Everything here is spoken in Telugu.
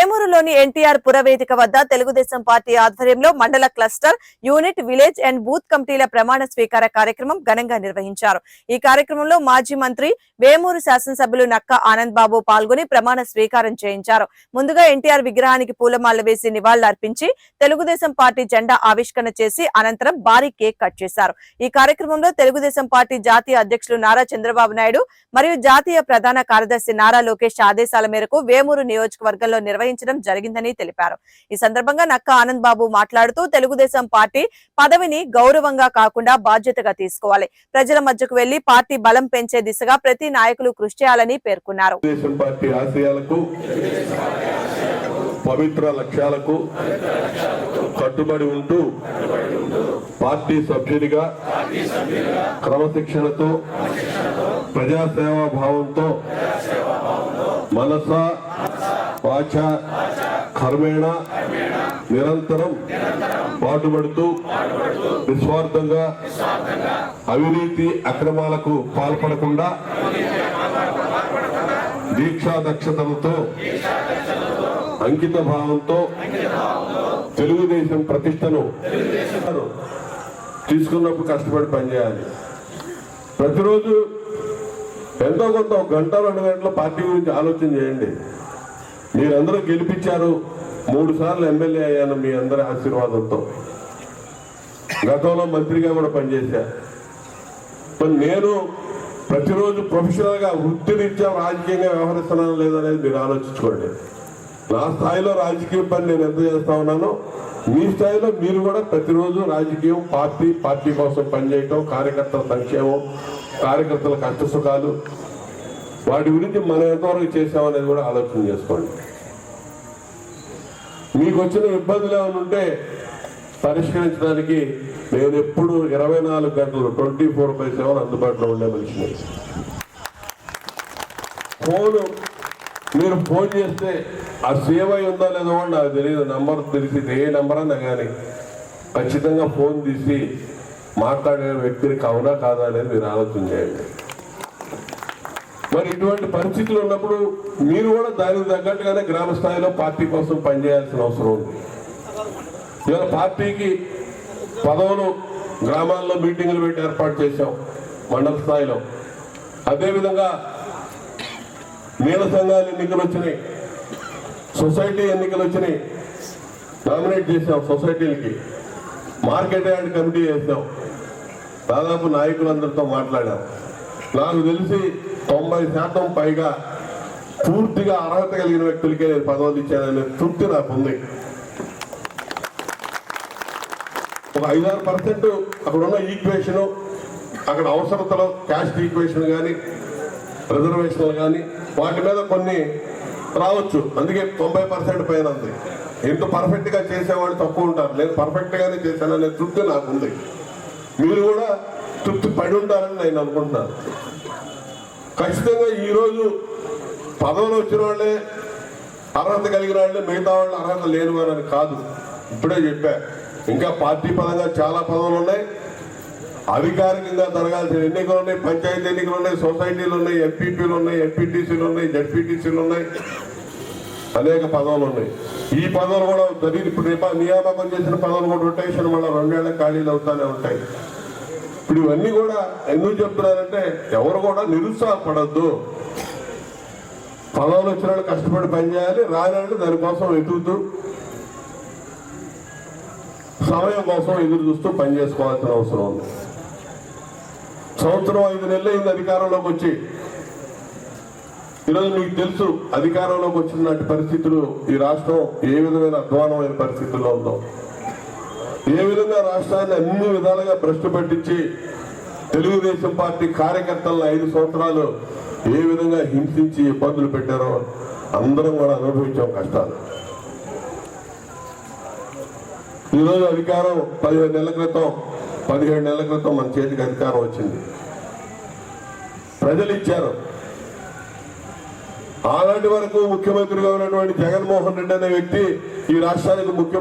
వేమూరులోని ఎన్టీఆర్ పురవేదిక వద్ద తెలుగుదేశం పార్టీ ఆధ్వర్యంలో మండల cluster unit village and booth కమిటీల ప్రమాణ స్వీకార కార్యక్రమం ఘనంగా నిర్వహించారు. ఈ కార్యక్రమంలో మాజీ మంత్రి వేమూరు శాసనసభ్యులు నక్క ఆనంద్ బాబు పాల్గొని ప్రమాణ స్వీకారం చేయించారు. ముందుగా ఎన్టీఆర్ విగ్రహానికి పూలమాల వేసి నివాళులర్పించి తెలుగుదేశం పార్టీ జెండా ఆవిష్కరణ చేసి అనంతరం భారీ కేక్ కట్ చేశారు. ఈ కార్యక్రమంలో తెలుగుదేశం పార్టీ జాతీయ అధ్యక్షులు నారా చంద్రబాబు నాయుడు మరియు జాతీయ ప్రధాన కార్యదర్శి నారా లోకేష్ ఆదేశాల మేరకు వేమూరు నియోజకవర్గంలో నిర్వహించడం జరిగిందని తెలిపారు. ఈ సందర్భంగా నక్క ఆనంద్ బాబు మాట్లాడుతూ తెలుగుదేశం పార్టీ పదవిని గౌరవంగా కాకుండా బాధ్యతగా తీసుకోవాలి. ప్రజల మధ్యకు వెళ్ళి పార్టీ బలం పెంచే దిశగా ప్రతి నాయకులు కృషి చేయాలని పేర్కొన్నారు. పవిత్ర లక్ష్యాలకు కట్టుబడి ఉంటూ పార్టీ సభ్యునిగా క్రమశిక్షణతో ప్రజాసేవా భావంతో మనస వాచ కర్మేణ నిరంతరం పాటుపడుతూ నిస్వార్థంగా అవినీతి అక్రమాలకు పాల్పడకుండా దీక్షా దక్షతలతో అంకిత భావంతో తెలుగుదేశం ప్రతిష్టను తీసుకున్నప్పుడు కష్టపడి పనిచేయాలి. ప్రతిరోజు ఎంతో కొంత ఒక గంట రెండు గంటల పార్టీ గురించి ఆలోచన చేయండి. మీరందరూ గెలిపించారు. మూడు సార్లు ఎమ్మెల్యే అయ్యాను. మీ అందరి ఆశీర్వాదంతో. గతంలో మంత్రిగా కూడా పనిచేశా. మరి నేను ప్రతిరోజు ప్రొఫెషనల్గా వృత్తిరీత్యా రాజకీయంగా వ్యవహరిస్తున్నాను లేదనేది మీరు ఆలోచించుకోండి. నా స్థాయిలో రాజకీయ పని నేను ఎంత చేస్తా ఉన్నానో మీ స్థాయిలో మీరు కూడా ప్రతిరోజు రాజకీయం పార్టీ పార్టీ కోసం పనిచేయటం కార్యకర్తల సంక్షేమం కార్యకర్తల కష్ట సుఖాలు వాటి గురించి మనం ఎంతవరకు చేసామనేది కూడా ఆలోచన చేసుకోండి. మీకు వచ్చిన ఇబ్బందులు ఏమైనా ఉంటే పరిష్కరించడానికి నేను ఎప్పుడు ఇరవై నాలుగు గంటలు ట్వంటీ ఫోర్ బై సెవెన్ అందుబాటులో ఉండే మనిషిని. ఫోన్ మీరు ఫోన్ చేస్తే ఆ సేవ్ అయి ఉందో లేదో కూడా నాకు తెలియదు. నంబర్ తెలిసి ఏ నంబర్ అన్నా కానీ ఖచ్చితంగా ఫోన్ తీసి మాట్లాడే వ్యక్తిని అవునా కాదా అనేది మీరు ఆలోచన చేయండి. మరి ఇటువంటి పరిస్థితులు ఉన్నప్పుడు మీరు కూడా దానికి తగ్గట్టుగానే గ్రామ స్థాయిలో పార్టీ కోసం పనిచేయాల్సిన అవసరం ఉంది. ఇవాళ పార్టీకి పదవులు గ్రామాల్లో మీటింగులు పెట్టి ఏర్పాటు చేశాం మండల స్థాయిలో. అదేవిధంగా నీళ్ళ సంఘాలు ఎన్నికలు వచ్చినాయి సొసైటీ ఎన్నికలు వచ్చినాయి నామినేట్ చేసాం సొసైటీలకి. మార్కెట్ యార్డ్ కమిటీ చేసాం దాదాపు నాయకులందరితో మాట్లాడాం. నాకు తెలిసి తొంభై శాతం పైగా పూర్తిగా అర్హత కలిగిన వ్యక్తులకే నేను పదవులు ఇచ్చాననే తృప్తి నాకు ఉంది ఒక ఐదారు పర్సెంట్ అక్కడ ఉన్న ఈక్వేషన్ అక్కడ అవసరతలో క్యాస్ట్ ఈక్వేషన్ కానీ రిజర్వేషన్లు కానీ వాటి మీద కొన్ని రావచ్చు. అందుకే తొంభై పర్సెంట్ పైన ఉంది. ఎంత పర్ఫెక్ట్గా చేసేవాళ్ళు తక్కువ ఉంటారు. నేను పర్ఫెక్ట్గానే చేశాననే తృప్తి నాకు ఉంది మీరు కూడా తృప్తి పడి ఉంటారని నేను అనుకుంటున్నాను. ఖచ్చితంగా ఈరోజు పదవులు వచ్చిన వాళ్ళే అర్హత కలిగిన వాళ్ళే మిగతా వాళ్ళు అర్హత లేని వారని కాదు. ఇప్పుడే చెప్పా. ఇంకా పార్టీ పరంగా చాలా పదవులు ఉన్నాయి. అధికారికంగా జరగాల్సిన ఎన్నికలు ఉన్నాయి. పంచాయతీ ఎన్నికలు ఉన్నాయి. సొసైటీలు ఉన్నాయి. ఎంపీపీలు ఉన్నాయి. ఎంపీటీసీలు ఉన్నాయి. జడ్పీటీసీలు ఉన్నాయి. అనేక పదవులు ఉన్నాయి. ఈ పదవులు కూడా జరిగి ఇప్పుడు నియామకం చేసిన పదవులు కూడా రొటేషన్ మళ్ళీ రెండేళ్ళ ఖాళీలు అవుతానే ఉంటాయి. ఇప్పుడు ఇవన్నీ కూడా ఎందుకు చెప్తున్నారంటే ఎవరు కూడా నిరుత్సాహపడద్దు. పదవులు వచ్చిన వాళ్ళు కష్టపడి పనిచేయాలి రాని దానికోసం ఎదుగుతూ సమయం కోసం ఎదురు చూస్తూ పనిచేసుకోవాల్సిన అవసరం ఉంది. సంవత్సరం ఐదు నెలలు అయింది అధికారంలోకి వచ్చి. ఈరోజు మీకు తెలుసు అధికారంలోకి వచ్చినటువంటి పరిస్థితులు ఈ రాష్ట్రం ఏ విధమైన అధ్వానమైన పరిస్థితుల్లో ఉందో. ఏ విధంగా రాష్ట్రాన్ని అన్ని విధాలుగా భ్రష్టు పట్టించి తెలుగుదేశం పార్టీ కార్యకర్తలను ఐదు సంవత్సరాలు ఏ విధంగా హింసించి ఇబ్బందులు పెట్టారో అందరం కూడా అనుభవించాం కష్టాలు. ఈరోజు అధికారం పదిహేను నెలల క్రితం పదిహేడు నెలల క్రితం మన చేతికి అధికారం వచ్చింది. ప్రజలు ఇచ్చారు. ఆనాటి వరకు ముఖ్యమంత్రిగా ఉన్నటువంటి జగన్మోహన్ రెడ్డి అనే వ్యక్తి ఈ రాష్ట్రానికి ముఖ్యమంత్రి